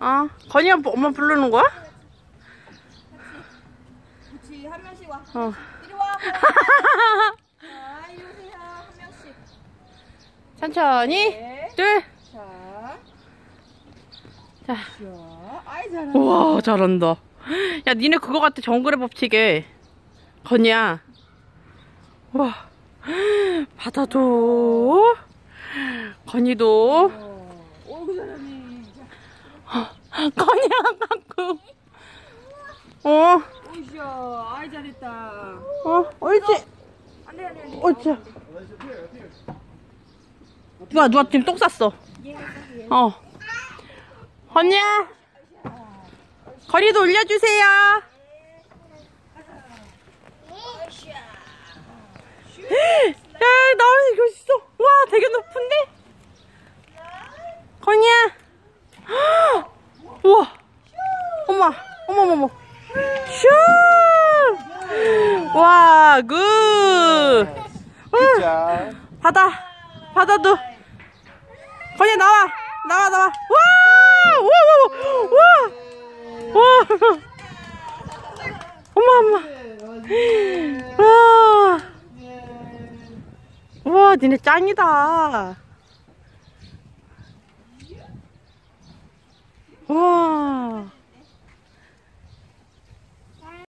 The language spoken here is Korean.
어, 건이야 뭐 엄마 부르는 거야? 그렇지 한 명씩 와. 어. 이리 와. 자 이리 오세요 한 명씩. 천천히. 네. 둘. 자. 자. 자. 아이 잘한다. 우와, 잘한다. 야, 니네 그거 같아. 정글의 법칙에. 건이야. 우와. 바다도. 건이도. 잘하네. 건이야, 갖고. 어, 오이쇼. 아이 잘했다. 어, 옳지. 안돼 안돼 안돼. 옳지. 누가, 누가 지금 똥 쌌어. 어. 건이야. 거리도 올려주세요. 야, 나 이거 있어. 와, 되게 높은데? 건이야. 우와. 엄마, 어머머머. 슈! 와, 굿. 자, 바다, 바다도. 건이야, 나와. 나와, 나와. 와! 우와, 우와. 와. 엄마, 엄마. 와. 우와, 니네 짱이다.